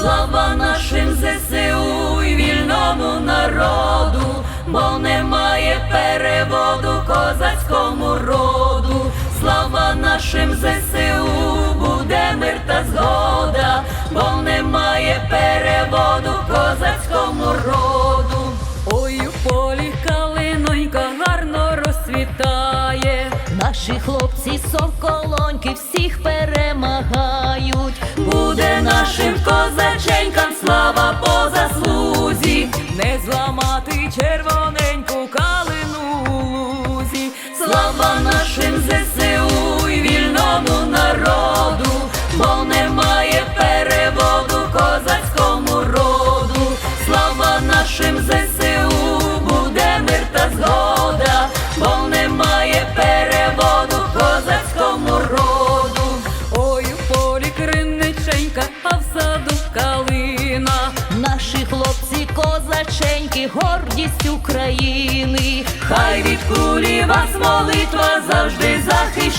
Слава нашим ЗСУ і вільному народу, бо немає переводу козацькому роду. Слава нашим ЗСУ, буде мир та згода, бо немає переводу козацькому роду. Наші хлопці совколоньки всіх перемагають. Буде нашим козаченькам слава по заслузі, не зламати червоненьку калину лузі. Слава хлопці козаченьки, гордість України. Хай від кулі вас молитва завжди захищає,